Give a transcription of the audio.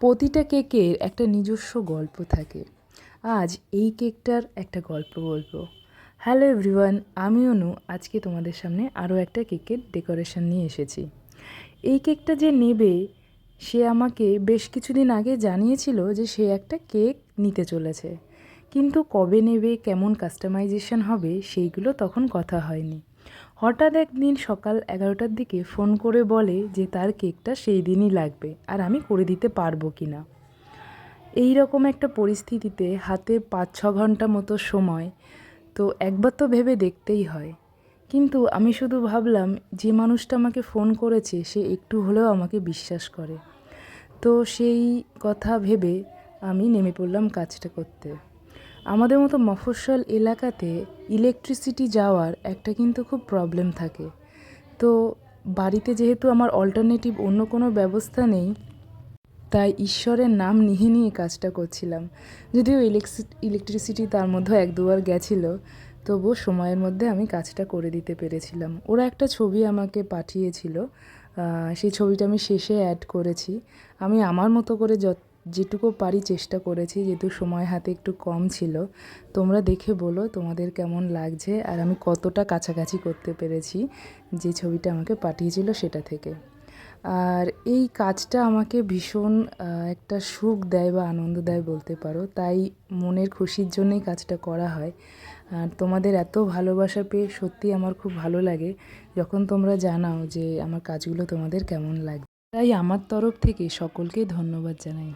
প্রতিটা কেকের একটা নিজস্ব গল্প থাকে। আজ এই কেকটার একটা গল্প বলব। হ্যালো এভরিওয়ান, আমি অনু। আজকে তোমাদের সামনে আরও একটা কেকের ডেকোরেশন নিয়ে এসেছি। এই কেকটা যে নেবে, সে আমাকে বেশ কিছুদিন আগে জানিয়েছিল যে সে একটা কেক নিতে চলেছে। কিন্তু কবে নেবে, কেমন কাস্টমাইজেশন হবে, সেইগুলো তখন কথা হয়নি। হঠাৎ একদিন সকাল এগারোটার দিকে ফোন করে বলে যে তার কেকটা সেই দিনই লাগবে আর আমি করে দিতে পারব কি না। এই রকম একটা পরিস্থিতিতে হাতে পাঁচ, ছ ঘণ্টা মতো সময় তো একবার তো ভেবে দেখতেই হয়। কিন্তু আমি শুধু ভাবলাম, যে মানুষটা আমাকে ফোন করেছে, সে একটু হলেও আমাকে বিশ্বাস করে। তো সেই কথা ভেবে আমি নেমে পড়লাম কাজটা করতে। আমাদের মতো মফস্বল এলাকাতে ইলেকট্রিসিটি যাওয়ার একটা কিন্তু খুব প্রবলেম থাকে। তো বাড়িতে যেহেতু আমার অল্টারনেটিভ অন্য কোনো ব্যবস্থা নেই, তাই ঈশ্বরের নাম নিয়ে নিয়ে কাজটা করছিলাম। যদিও ইলেকট্রিসিটি তার মধ্যে এক দুবার গেছিল, তবুও সময়ের মধ্যে আমি কাজটা করে দিতে পেরেছিলাম। ওরা একটা ছবি আমাকে পাঠিয়েছিল সেই ছবিটা আমি শেষে অ্যাড করেছি। আমি আমার মতো করে যত যেটুকু পারি চেষ্টা করেছি, যেহেতু সময় হাতে একটু কম ছিল, তোমরা দেখে বলো তোমাদের কেমন লাগছে আর আমি কতটা কাছাকাছি করতে পেরেছি যে ছবিটা আমাকে পাঠিয়েছিল সেটা থেকে। আর এই কাজটা আমাকে ভীষণ একটা সুখ দেয় বা আনন্দ দেয় বলতে পারো, তাই মনের খুশির জন্যই কাজটা করা হয়। আর তোমাদের এত ভালোবাসা পেয়ে সত্যি আমার খুব ভালো লাগে, যখন তোমরা জানাও যে আমার কাজগুলো তোমাদের কেমন লাগে তাই আমার তরফ থেকে সকলকে ধন্যবাদ জানাই।